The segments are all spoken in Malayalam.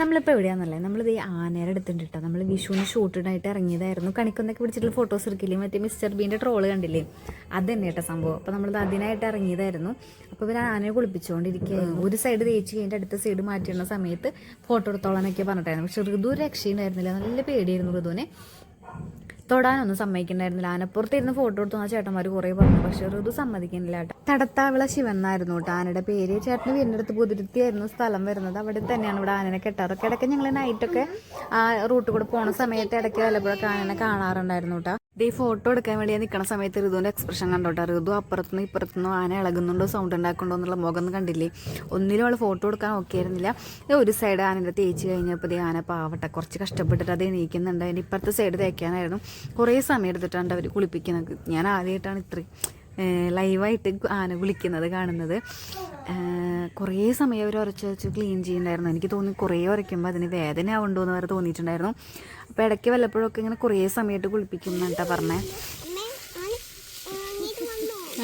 നമ്മളിപ്പോൾ എവിടെയാണെന്നല്ലേ നമ്മളിത് ഈ ആനയുടെ അടുത്തുണ്ട് കേട്ടോ നമ്മൾ വിഷുവിന് ഷൂട്ടിനായിട്ട് ഇറങ്ങിയതായിരുന്നു. കണിക്കൊന്നൊക്കെ പിടിച്ചിട്ടുള്ള ഫോട്ടോസ് എടുക്കില്ലേ? മറ്റേ മിസ്റ്റർ ബീന്റെ ട്രോൾ കണ്ടില്ലേ? അത് തന്നെ കേട്ടോ സംഭവം. അപ്പോൾ നമ്മളിത് അതിനായിട്ട് ഇറങ്ങിയതായിരുന്നു. അപ്പോൾ ഇവർ ആനയെ കുളിപ്പിച്ചുകൊണ്ടിരിക്കുകയായിരുന്നു ഒരു സൈഡ് തേച്ച് കഴിഞ്ഞിട്ട് അടുത്ത സൈഡ് മാറ്റിയിരുന്ന സമയത്ത് ഫോട്ടോ എടുത്തോളാനൊക്കെ പറഞ്ഞിട്ടായിരുന്നു. പക്ഷെ ഋതു രക്ഷയുണ്ടായിരുന്നില്ല. നല്ല പേടിയായിരുന്നു ഋതുവിനെ. തൊടാനൊന്നും സമ്മതിക്കണ്ടായിരുന്നില്ല. ആനപ്പുറത്ത് ഇരുന്ന് ഫോട്ടോ എടുത്തു ആ ചേട്ടന്മാർ കുറേ പറഞ്ഞു. പക്ഷെ ഋതു സമ്മതിക്കുന്നില്ല കേട്ടോ. തടത്താവിള ശിവന്നായിരുന്നു കേട്ടോ ആനയുടെ പേര്. ചേട്ടന് വീടിന്റെ അടുത്ത് പുതിരുത്തിയായിരുന്നു സ്ഥലം വരുന്നത്. അവിടെ തന്നെയാണ് ഇവിടെ ആനനെ കെട്ടാറൊക്കെ ഇടയ്ക്ക് ഞങ്ങൾ നൈറ്റൊക്കെ ആ റൂട്ട് കൂടെ പോണ സമയത്ത് ഇടയ്ക്ക് വല്ലപ്പോഴൊക്കെ ആനനെ കാണാറുണ്ടായിരുന്നു കേട്ടോ. ഈ ഫോട്ടോ എടുക്കാൻ വേണ്ടി ഞാൻ നിൽക്കുന്ന സമയത്ത് ഋതുവിന്റെ എക്സ്പ്രഷൻ കണ്ടോട്ടെ. ഋതു അപ്പുറത്തുനിന്ന് ഇപ്പുറത്തുനിന്ന് ആന ഇളകുന്നുണ്ടോ? സൗണ്ട് ഉണ്ടാക്കുന്നുണ്ടോ എന്നുള്ള മുഖം ഒന്നും കണ്ടില്ലേ? ഒന്നിലും അവൾ ഫോട്ടോ എടുക്കാൻ ഓക്കെ ആയിരുന്നില്ല. ഒരു സൈഡ് ആനന്റെ തേച്ച് കഴിഞ്ഞപ്പോൾ ഈ ആന പാവട്ടെ കുറച്ച് കഷ്ടപ്പെട്ടിട്ട് അത് എണീക്കുന്നുണ്ട്. അതിന്റെ ഇപ്പുറത്തെ സൈഡ് തേക്കാനായിരുന്നു. കുറേ സമയം എടുത്തിട്ടാണ് അവർ കുളിപ്പിക്കുന്നത്. ഞാൻ ആദ്യമായിട്ടാണ് ഇത്രയും ലൈവായിട്ട് ആന വിളിക്കുന്നത് കാണുന്നത്. കുറേ സമയം അവർ ഉരച്ച് വെച്ച് ക്ലീൻ ചെയ്യുന്നുണ്ടായിരുന്നു എനിക്ക് തോന്നി കുറേ ഉരയ്ക്കുമ്പോൾ അതിന് വേദന ആവുണ്ടോ എന്ന് വരെ തോന്നിയിട്ടുണ്ടായിരുന്നു. അപ്പോൾ ഇടയ്ക്ക് വല്ലപ്പോഴൊക്കെ ഇങ്ങനെ കുറേ സമയമായിട്ട് കുളിപ്പിക്കുന്നുണ്ടാ പറഞ്ഞേ.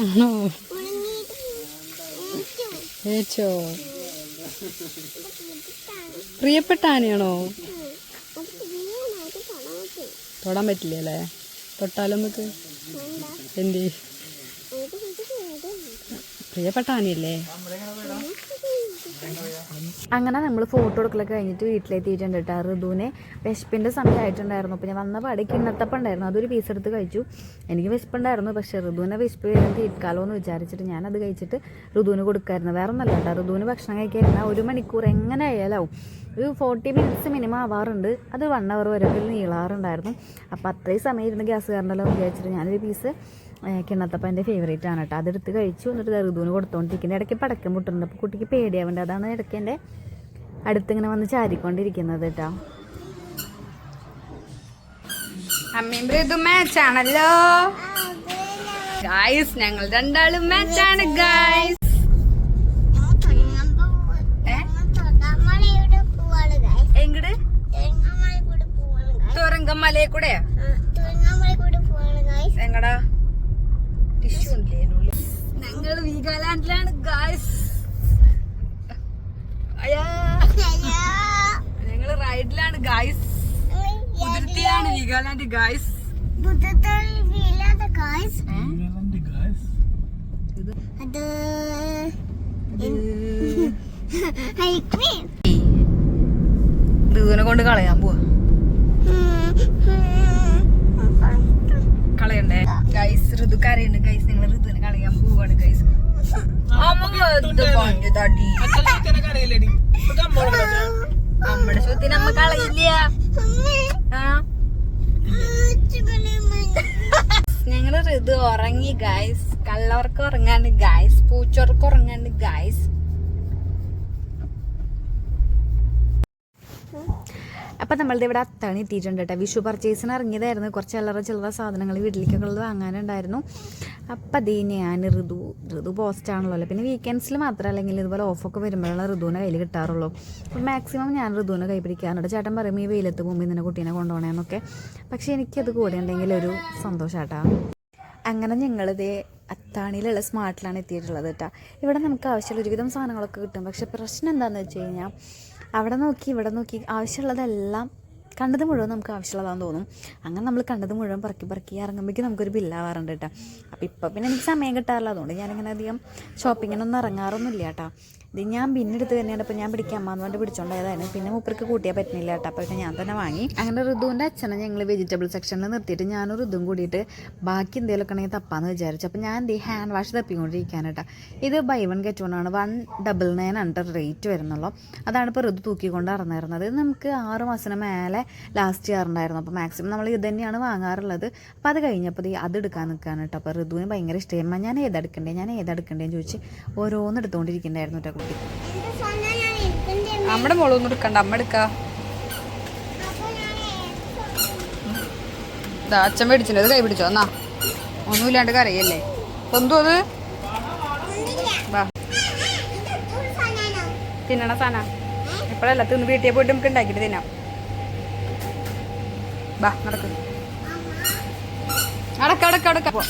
ആണോ ഏച്ചോ? പ്രിയപ്പെട്ട ആനയാണോ? തൊടാൻ പറ്റില്ല അല്ലേ തൊട്ടാലും നമുക്ക് എന്തി? പ്രിയപ്പെട്ട ആനയല്ലേ? അങ്ങനെ നമ്മൾ ഫോട്ടോ എടുക്കലൊക്കെ കഴിഞ്ഞിട്ട് വീട്ടിലെത്തിയിട്ടുണ്ട് കേട്ടോ ഋതുവിനെ വിശപ്പിന്റെ സമയമായിട്ടുണ്ടായിരുന്നു. അപ്പോൾ ഞാൻ വന്ന പാടെ കിണ്ണത്തപ്പുണ്ടായിരുന്നു അതൊരു പീസ് എടുത്ത് കഴിച്ചു. എനിക്ക് വിശപ്പുണ്ടായിരുന്നു. പക്ഷേ ഋതുവിനെ വിശപ്പ് വരും തീർക്കാലോ എന്ന് വിചാരിച്ചിട്ട് ഞാനത് കഴിച്ചിട്ട് ഋതുവിന് കൊടുക്കായിരുന്നു. വേറെ ഒന്നല്ല കേട്ടോ ഋതുവിന് ഭക്ഷണം കഴിക്കാതിരുന്ന ഒരു മണിക്കൂർ എങ്ങനെ ആയാലാവും? ഒരു ഫോർട്ടി മിനിറ്റ്സ് മിനിമം ആവാറുണ്ട്. അത് വൺ അവർ വരെ നീളാറുണ്ടായിരുന്നു. അപ്പോൾ അത്രയും സമയം ഇരുന്ന് ഗ്യാസ് എന്ന് വിചാരിച്ചിട്ട് ഞാനൊരു പീസ് കിണ്ണത്തപ്പം എന്റെ ഫേവറേറ്റ് ആണ് കേട്ടോ. അതെടുത്ത് കഴിച്ചു. എന്നിട്ട് ഋതുവിന് കൊടുത്തോണ്ടിരിക്കുന്നത് ഇടയ്ക്ക് പടക്കം മുട്ടുന്നുണ്ട്. അപ്പോൾ കുട്ടിക്ക് പേടിയാവേണ്ട അതാണ് ഇടയ്ക്ക് എന്റെ അടുത്തിങ്ങനെ വന്ന് ചാരിക്കൊണ്ടിരിക്കുന്നത് കേട്ടോ. അമ്മയും മൃദു മാച്ചാണല്ലോ ഗായ്സ് ഞങ്ങൾ രണ്ടാളും മാച്ചാണ് ഗായ്സ് തുരങ്കമലയെ കൂടെ ഞങ്ങൾ വീഗാലാൻഡിലാണ് ഗായ്സ് അയ്യാ ഞങ്ങൾ റൈഡിലാണ് ഗായ്സ് കുതിർത്തിയാണ് വീഗാലാൻഡ് ഗായ്സ് ദൂനെ ഋതുവിനെ കൊണ്ട് കളയാൻ പോവാ. കളയണ്ടേ? ഗൈസ് ഋതു കരയുണ്ട് ഗൈസ് നിങ്ങൾ ഋതുവിനെ കളയാൻ പോവാണ് ഗൈസ് നമ്മുടെ ഞങ്ങൾ ഋതു ഉറങ്ങി ഗായ്സ് കള്ളവർക്ക് ഉറങ്ങാണ്ട് ഗായ്സ് പൂച്ചോർക്ക് ഉറങ്ങാണ്ട് ഗൈസ് അപ്പം നമ്മളുടെ ഇവിടെ അത്താണി എത്തിയിട്ടുണ്ട് കേട്ടോ. വിഷു പർച്ചേസിന് ഇറങ്ങിയതായിരുന്നു. കുറച്ച് അല്ലറ ചില്ലറ സാധനങ്ങൾ വീട്ടിലേക്കൊക്കെ ഉള്ളത് വാങ്ങാനുണ്ടായിരുന്നു. അപ്പം അതേ ഞാൻ ഋതു ഋതു പോസ്റ്റ് ആണല്ലോ. അല്ലേ പിന്നെ വീക്കെൻഡ്സിൽ മാത്രം അല്ലെങ്കിൽ ഇതുപോലെ ഓഫൊക്കെ വരുമ്പോഴാണ് ഋതുവിനെ കയ്യിൽ കിട്ടാറുള്ളൂ. അപ്പം മാക്സിമം ഞാൻ ഋതുവിനെ കൈ പിടിക്കാറുണ്ട് ചേട്ടൻ പറയും ഈ വെയിലത്ത് പോകുമ്പോൾ ഇതിനെ കുട്ടീനെ കൊണ്ടുപോകണമെന്നൊക്കെ പക്ഷേ എനിക്കത് കൂടെ ഉണ്ടെങ്കിൽ ഒരു സന്തോഷാട്ടാ അങ്ങനെ ഞങ്ങളിതേ അത്താണിയിലുള്ള സ്മാർട്ടിലാണ് എത്തിയിട്ടുള്ളത് കേട്ടോ. ഇവിടെ നമുക്ക് ആവശ്യമുള്ള ഒരുവിധം സാധനങ്ങളൊക്കെ കിട്ടും. പക്ഷേ പ്രശ്നം എന്താണെന്ന് വെച്ച് കഴിഞ്ഞാൽ അവിടെ നോക്കി ഇവിടെ നോക്കി. ആവശ്യമുള്ളതെല്ലാം കണ്ടത് മുഴുവൻ നമുക്ക് ആവശ്യമുള്ളതാണെന്ന് തോന്നും. അങ്ങനെ നമ്മൾ കണ്ടത് മുഴുവൻ പറക്കി പറക്കി ഇറങ്ങുമ്പോഴേക്കും നമുക്കൊരു ബില്ലാവാറുണ്ട് കേട്ടോ. അപ്പോൾ ഇപ്പോൾ പിന്നെ എനിക്ക് സമയം കിട്ടാറില്ല. അതുകൊണ്ട് ഞാനിങ്ങനെ അധികം ഷോപ്പിങ്ങിനൊന്നും ഇറങ്ങാറൊന്നുമില്ല കേട്ടോ. ഇത് ഞാൻ പിന്നെ എടുത്ത് തന്നെയാണ്. അപ്പോൾ ഞാൻ പിടിക്കാൻ അമ്മ എന്നുകൊണ്ട് പിടിച്ചോണ്ടായതായിരുന്നു പിന്നെ മൂപ്പർക്ക് കൂട്ടിയാൽ പറ്റുന്നില്ല കേട്ടോ. അപ്പോൾ ഞാൻ തന്നെ വാങ്ങി. അങ്ങനെ ഋതുവിന്റെ അച്ഛനെ ഞങ്ങൾ വെജിറ്റബിൾ സെക്ഷനിൽ നിർത്തിയിട്ട് ഞാനും ഋതുവും കൂടിയിട്ട് ബാക്കി എന്തെങ്കിലുമൊക്കെ ഉണ്ടെങ്കിൽ തപ്പാന്ന് വിചാരിച്ചു. അപ്പോൾ ഞാൻ എന്ത് ഹാൻഡ് വാഷ് തപ്പിക്കൊണ്ടിരിക്കാൻ കേട്ടോ. ഇത് ബൈ വൺ ഗെറ്റ് വൺ ആണ്. One double nine under rate വരുന്നുള്ളൂ. അതാണ് ഇപ്പോൾ ഋതു തൂക്കിക്കൊണ്ട് നടന്നിരുന്നത്. നമുക്ക് ആറ് മാസത്തിന് മേലെ ലാസ്റ്റ് ഇയർ ഉണ്ടായിരുന്നു. അപ്പോൾ മാക്സിമം നമ്മൾ ഇത് തന്നെയാണ് വാങ്ങാറുള്ളത്. അപ്പോൾ അത് കഴിഞ്ഞപ്പോൾ ഈ അത് എടുക്കാൻ നിൽക്കുകയാണ് കേട്ടോ അപ്പോൾ ഋതുവിന് ഭയങ്കര ഇഷ്ടമായി. ഞാൻ ഏതെടുക്കണ്ടേ ഞാൻ ഏതെടുക്കണ്ടേന്ന് ചോദിച്ച് ഓരോന്ന് എടുത്തുകൊണ്ടിരിക്കുന്നുണ്ടായിരുന്നു കേട്ടോ കുട്ടി. നമ്മുടെ മോളൊന്നും എടുക്കണ്ട. അമ്മ എടുക്ക. അച്ഛൻ അത് കൈ പിടിച്ചോ. എന്നാ. ഒന്നുമില്ലാണ്ട് കരയല്ലേ? എന്തോ അത്? തിന്നണ സാധന. ഇപ്പോഴല്ല തിന്ന് വീട്ടിൽ പോയിട്ട് നമുക്ക് ഉണ്ടാക്കിയിട്ട് തിന്നാം. ബാ നടക്ക്. അടക്ക അടക്ക അടക്ക. പോ.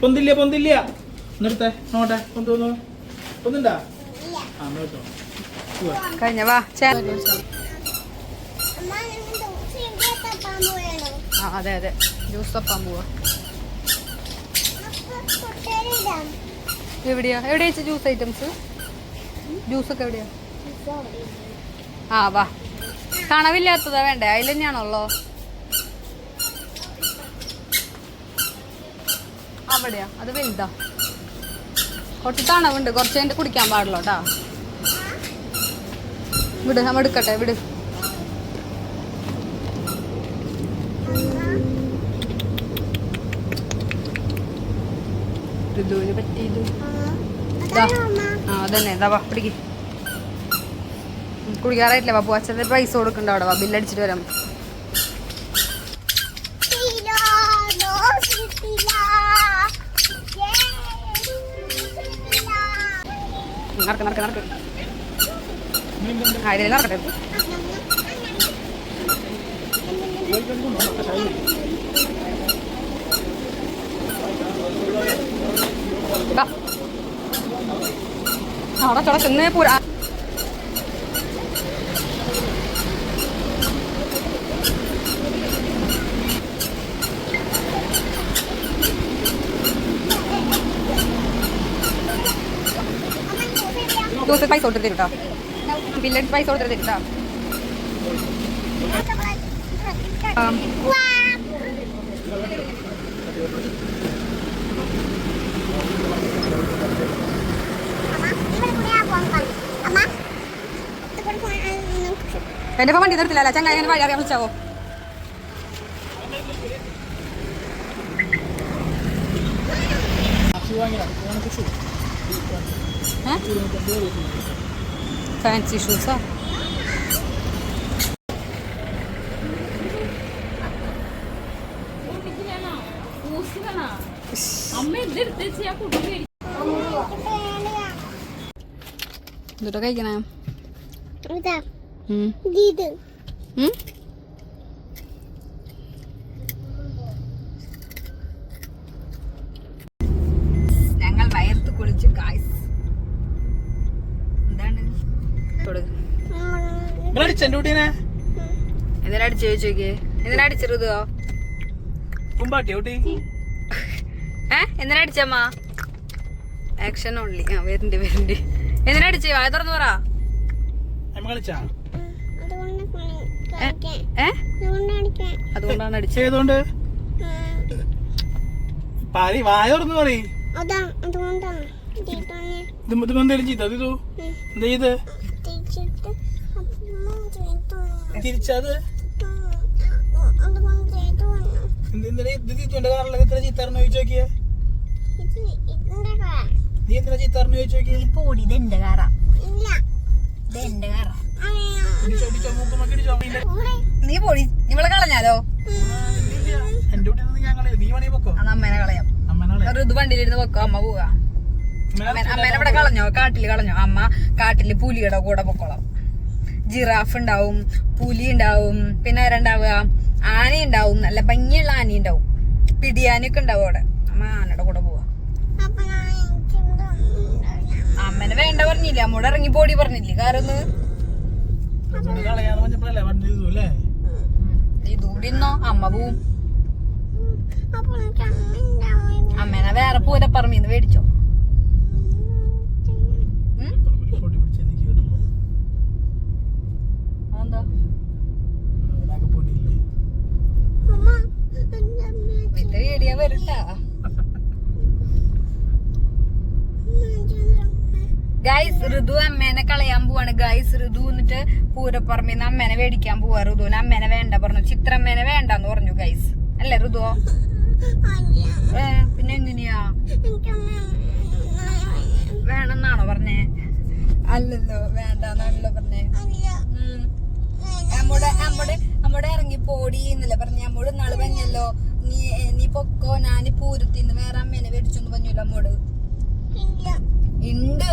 പൊന്തില്ല പൊന്തില്ല. നിർത്തെ നോട്ടെ പൊന്തു പൊന്തുണ്ടാ ആ നോട്ടോ. കഴിഞ്ഞ വാ ചേ. അതെ അതെ. ജ്യൂസ് തപ്പാൻ പോവാ. എവിടെയാ? എവിടെയാ വെച്ച ജ്യൂസ് ഐറ്റംസ് ജ്യൂസ് ഒക്കെ എവിടെയാ? ആ വാ. കണവില്ലാത്തതാ വേണ്ടേ? അതിൽ തന്നെയാണല്ലോ. അവിടെയാ. അത് വലുതാ. കുറച്ച് തണവുണ്ട്. കുറച്ച് കഴിഞ്ഞിട്ട് കുടിക്കാൻ പാടുള്ളൂ കേട്ടാ. വിട് നമ്മ എടുക്കട്ടെ വിട്. ഋതുവിന് പറ്റിയത് ഇതാ. ആ അതന്നെ. ഇതാ പിടിക്ക് കുടിക്കാറായിട്ടില്ല. ബാബു അച്ഛന്റെ പൈസ കൊടുക്കണ്ട അവിടെ. ബില്ലടിച്ചിട്ട് വരാം. നടക്ക് നടക്ക് നടക്ക്. ആ ഇതിൽ നടക്കട്ടെ. അവിടെ ചോട ചെന്നേ പൂരാ. ദിവസം പൈസ കൊടുത്തിട്ട് കേട്ടോ ബില്ലടിച്ച് പൈസ കൊടുത്തിട്ട് കേട്ടോ എന്റെ ഇപ്പൊ വണ്ടി നിർത്തില്ല ചങ്ങായി ഞാൻ വഴി അറിയാൻ വിളിച്ചാവോ ഫാൻസി ഷൂസാ എന്നിട്ടോ കഴിക്കണേ? ഞങ്ങൾ വയർത്ത് കുളിച്ചു കായ്സ് എന്താണ്? കൊടുക്ക് അടിച്ചെന്റെ കുട്ടീനെ എന്തിനാ അടിച്ചു ചോദിച്ചോക്കേ എന്തിനാ അടിച്ചിരുതോ കുമ്പാട്ടി കുട്ടി? ഏ? എന്തിനാ അടിച്ചമ്മ ആക്ഷൻ ഉള്ളി ആ വരുന്നുണ്ട് വരുന്നുണ്ട് എന്തിനാ അടിച്ചു വായ തുറന്നു പറ. കളിച്ചാ? അതുകൊണ്ടാണ് അടിച്ചത്. പാരി വായ തുറന്ന് പറയും. അതാ അതുകൊണ്ടാണ്. ഇത് ഇത് എന്തേലും ചെയ്തോ ഇത് ഇതു? എന്താ ചെയ്ത് തിരിച്ചിട്ട് അമ്മ ചെയ്തു തിരിച്ചത്? അതുകൊണ്ട് ചെയ്തു വന്നു എന്തിനാ ഇത് തിരിച്ചോണ്ട് കാരണം എത്ര ചീത്താറിന് ചോദിച്ചു നോക്കിയേ? ഇത് ഇതിന്റെ കാ നീ എന്തിനാ ചീത്താറിന് ചോദിച്ചു നോക്കിയേ? പോടി ഇതെന്റെ കാറാ. ഇല്ല. ഇതെന്റെ കാറാ. നീ പോളി ഇവളെ കളഞ്ഞാലോ? ഇല്ലില്ല. എന്റെ കുട്ടി ഞാൻ കളയും. നീ വേണേ പൊക്കോ അന്ന് അമ്മേനെ കളയാം. അമ്മേനെ കളയാം. ഋതു വണ്ടിയിലിരുന്ന് വെക്കോ അമ്മ പോവാ. അമ്മേനെ ഇവിടെ കളഞ്ഞോ? കാട്ടിൽ കളഞ്ഞോ? അമ്മ കാട്ടിൽ പുലിയുടെ കൂടെ പൊക്കോളാം. ജിറാഫ് ഉണ്ടാവും പുലി ഉണ്ടാവും പിന്നെ ആരുണ്ടാവുക ആന ഉണ്ടാവും നല്ല ഭംഗിയുള്ള ആന ഉണ്ടാവും. പിടിയാനൊക്കെ ഉണ്ടാവും അവിടെ. അമ്മ ആനയുടെ കൂടെ പോവാ. അമ്മനെ വേണ്ട പറഞ്ഞില്ല? അമ്മോട് ഇറങ്ങി പോടി പറഞ്ഞില്ലേ? കാരൊന്ന്? ഇതുകൊണ്ട് കളയാന്ന് പറഞ്ഞപ്പോഴല്ലേ വണ്ടി ചെയ്തു അല്ലേ നീ ദൂടിന്നോ? അമ്മ പോവും. അമ്മേനെ വേറെ പൂര പറമ്പിന്ന് മേടിച്ചോ. ഇത് പൊട്ടി പിടിച്ച് എനിക്ക് കിട്ടുമ്പോ അതെന്താ അതിനൊക്കെ പൊടിയില്ലേ അമ്മ എന്റെ അമ്മ ഇത് പേടിയാ വരട്ടാ ഗൈസ് ഋതു അമ്മേനെ കളയാൻ പോവാണ്. ഗൈസ് ഋതു എന്നിട്ട് പൂരപ്പുറമിന്ന് അമ്മേനെ മേടിക്കാൻ പോവാ ഋതുവിന് അമ്മേനെ വേണ്ട പറഞ്ഞു. ചിത്രമ്മേനെ വേണ്ടെന്ന് പറഞ്ഞു ഗൈസ് അല്ലേ ഋതുവോ പിന്നെ എങ്ങനെയാ? വേണമെന്നാണോ പറഞ്ഞേ? അല്ലല്ലോ വേണ്ടെന്നാണല്ലോ പറഞ്ഞേ. ഉം. അമ്മോട് അമ്മോട് അമ്മോട് ഇറങ്ങി പോടി എന്നല്ലേ പറഞ്ഞേ. അമ്മോട് നാൾ പറഞ്ഞല്ലോ നീ നീ പൊക്കോ? ഞാൻ പൂരത്തിന്ന് വേറെ അമ്മേനെ മേടിച്ചൊന്ന് പറഞ്ഞല്ലോ അമ്മോട്. ഉണ്ട്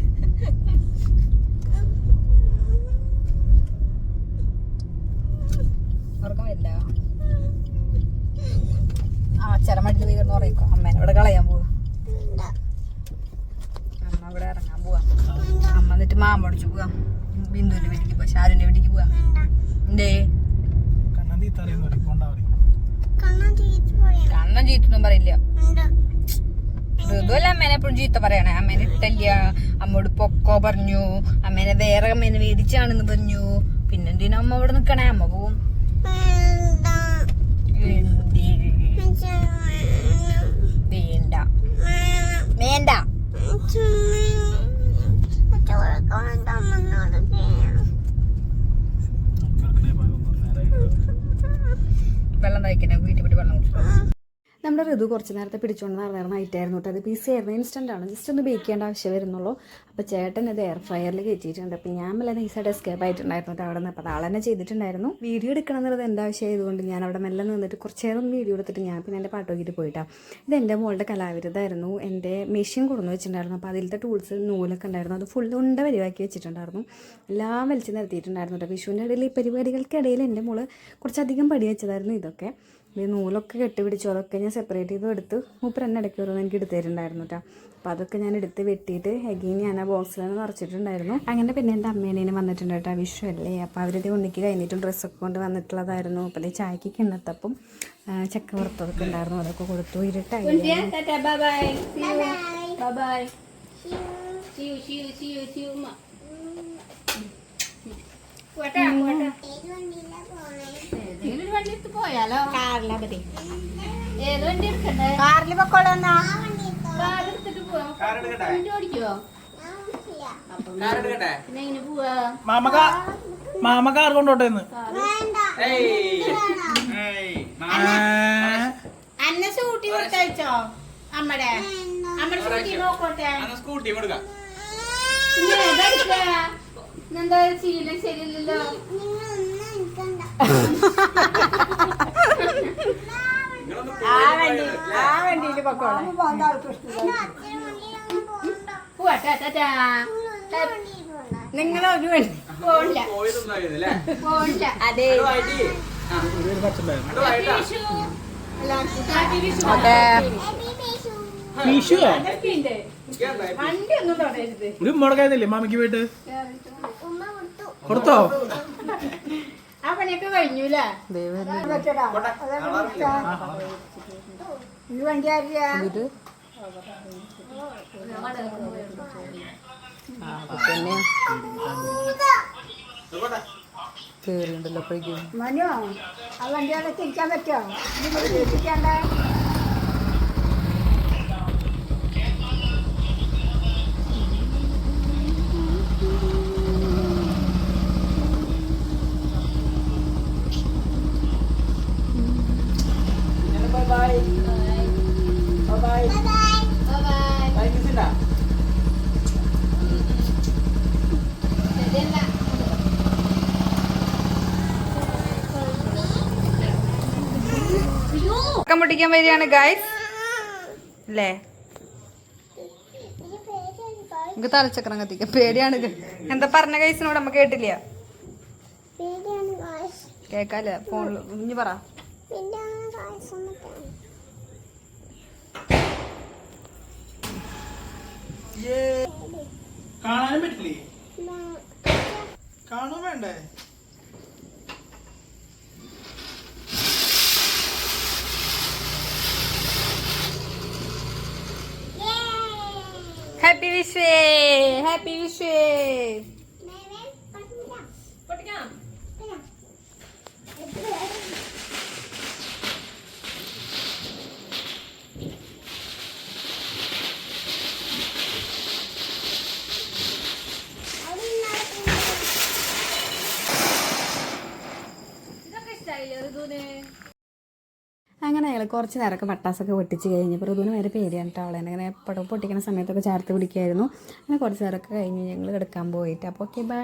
അമ്മേനെ എപ്പോഴും ചീത്ത പറയണേ. അമ്മേനെ ഇട്ടല്ല അമ്മോട് പൊക്കോ പറഞ്ഞു. അമ്മേനെ വേറെ അമ്മേനെ മേടിച്ചാണെന്ന് പറഞ്ഞു. പിന്നെന്തിനാ അമ്മ അവിടെ നിക്കണേ? അമ്മ പോവും? വേണ്ട. വേണ്ട. വെള്ളം തയ്ക്കണേ. വീട്ടിൽ പോയിട്ട് വെള്ളം കുടിച്ചു നമ്മുടെ ഋതു കുറച്ച് നേരത്തെ പിടിച്ചുകൊണ്ട് നടന്നിരുന്ന ഐറ്റായിരുന്നു കേട്ടോ അത് പീസ് ആയിരുന്നു. ഇൻസ്റ്റന്റ് ആണ്. ജസ്റ്റ് ഒന്ന് ബേക്ക് ചെയ്യേണ്ട ആവശ്യം വരുന്നുള്ളൂ. അപ്പോൾ ചേട്ടൻ ഇത് എയർ ഫ്രയറിൽ കയറ്റിയിട്ടുണ്ട്. അപ്പോൾ ഞാൻ മെല്ലെ നൈസായിട്ട് എസ്കേപ്പ് ആയിട്ടുണ്ടായിരുന്നു കേട്ടോ അവിടെ നിന്ന് അപ്പോൾ ആൾ തന്നെ ചെയ്തിട്ടുണ്ടായിരുന്നു. വീഡിയോ എടുക്കണം എന്നുള്ളത് എന്റെ ആവശ്യമായതുകൊണ്ട് ഞാൻ അവിടെ മെല്ലെ നിന്നിട്ട് കുറച്ച് നേരം വീഡിയോ എടുത്തിട്ട് ഞാൻ പിന്നെ എന്റെ പാട്ട് നോക്കിയിട്ട് പോയിട്ടാണ് ഇത് എന്റെ മോളുടെ കലാവിരുതായിരുന്നു എന്റെ മെഷീൻ കൊടുന്ന് വെച്ചിട്ടുണ്ടായിരുന്നു. അപ്പോൾ അതിലത്തെ ടൂൾസ് നൂലൊക്കെ ഉണ്ടായിരുന്നു. അത് ഫുൾ ഉണ്ട വരിവാക്കി വെച്ചിട്ടുണ്ടായിരുന്നു. എല്ലാം വലിച്ചു നിർത്തിയിട്ടുണ്ടായിരുന്നു കേട്ടോ വിഷുവിന്റെ ഇടയിൽ ഈ പരിപാടികൾക്കിടയിൽ എന്റെ മോൾ കുറച്ചധികം പടി വെച്ചതായിരുന്നു ഇതൊക്കെ. ഈ നൂലൊക്കെ കെട്ടിപിടിച്ചു അതൊക്കെ ഞാൻ സെപ്പറേറ്റ് ചെയ്ത് എടുത്ത് മൂപ്പർ എന്നെ ഇടയ്ക്ക് ഓരോന്ന് എനിക്ക് എടുത്ത് തരുന്നുണ്ടായിരുന്നു കേട്ടോ അപ്പോൾ അതൊക്കെ ഞാൻ എടുത്ത് വെട്ടിയിട്ട് എഗീൻ ഞാൻ ആ ബോക്സിലാണ് നിറച്ചിട്ടുണ്ടായിരുന്നു അങ്ങനെ പിന്നെ എന്റെ അമ്മേനേനും വന്നിട്ടുണ്ട് കേട്ടോ വിഷു അല്ലേ അപ്പോൾ അവരിത് ഉണ്ണിക്ക് കഴിഞ്ഞിട്ടും ഡ്രസ്സൊക്കെ കൊണ്ട് വന്നിട്ടുള്ളതായിരുന്നു അപ്പോൾ ഇത് ചായക്ക് കിണ്ണത്തപ്പം ചക്ക വറുത്തതൊക്കെ ഉണ്ടായിരുന്നു അതൊക്കെ കൊടുത്തു ഇരുട്ടായി കാറിൽ പൊക്കോളന്നാ മാമക മാമ കാർ കൊണ്ടോട്ടെ അന്ന സ്കൂട്ടി കൊടുത്തയച്ചോ അമ്മടെ? അമ്മടെ സ്കൂട്ടി നോക്കോട്ടെ. സ്കൂട്ടി കൊടുക്കാം. എന്താ ശീലം ശരിയല്ലല്ലോ. ടാറ്റാ. നിങ്ങളൊരു വണ്ടി പോണില്ല പോണില്ല അതെ. ഒരു മുടക്കായിരുന്നില്ലേ മാമിക്ക് പോയിട്ട്? കൊടുത്തോ? ആ പണിയൊക്കെ കഴിഞ്ഞൂലേ ഇത് വണ്ടി ആരില്ല പിന്നെ കേറിയുണ്ടല്ലോ അപ്പോഴേക്കും. മനു ആ വണ്ടി അവിടെ തിരിക്കാൻ പറ്റുമോ തിരിക്കണ്ടേ പൊട്ടിക്കാൻ വരികയാണ് ഗൈസ് അല്ലേ? നമുക്ക് തലച്ചക്രം കത്തിക്കാം. പേടിയാണ്. എന്താ പറഞ്ഞ ഗൈസിനോട് നമ്മ കേട്ടില്ല. കേക്കാല്ലേ? ഫോണിൽ ഇനി പറ. കാണാനും പറ്റില്ലേ? കാണാൻ വേണ്ടേ? ഹാപ്പി വിഷേ ഹാപ്പി വിഷേ അങ്ങനെ അയാൾ കുറച്ച് നേരമൊക്കെ പട്ടാസൊക്കെ പൊട്ടിച്ച് കഴിഞ്ഞപ്പോൾ ഋതുവിന് വേറെ പേടിയാണ് കേട്ടോ അവളെ. അങ്ങനെ പടം പൊട്ടിക്കുന്ന സമയത്തൊക്കെ ചേർത്ത് പിടിക്കുമായിരുന്നു അങ്ങനെ കുറച്ച് നേരമൊക്കെ കഴിഞ്ഞ് ഞങ്ങൾ കിടക്കാൻ പോയിട്ട്. അപ്പോൾ ഓക്കെ ബൈ